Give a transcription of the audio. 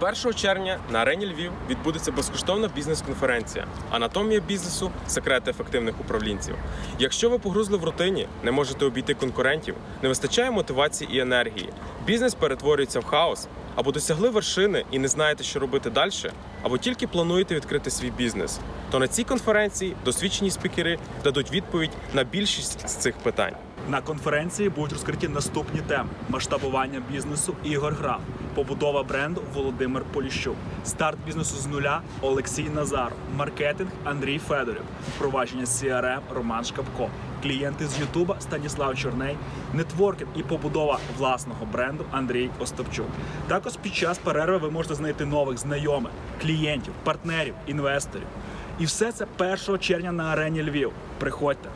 1 червня на арені Львів відбудеться безкоштовна бізнес-конференція Анатомія бізнесу, секрети ефективних управлінців. Якщо ви погрузли в рутині, не можете обійти конкурентів, не вистачає мотивації і енергії, бізнес перетворюється в хаос, або досягли вершини і не знаєте, що робити далі, або тільки плануєте відкрити свій бізнес, то на цій конференції досвідчені спікери дадуть відповідь на більшість з цих питань. На конференції будуть розкриті наступні теми: масштабування бізнесу Ігор Граф, побудова бренду Володимир Поліщук, старт бізнесу з нуля Олексій Назар, маркетинг Андрій Федорів, впровадження CRM Роман Шкапко, клієнти з Ютуба Станіслав Чорней, нетворкінг і побудова власного бренду Андрій Остапчук. Також під час перерви ви можете знайти нових знайомих, клієнтів, партнерів, інвесторів. І все це 1 червня на арені Львів. Приходьте.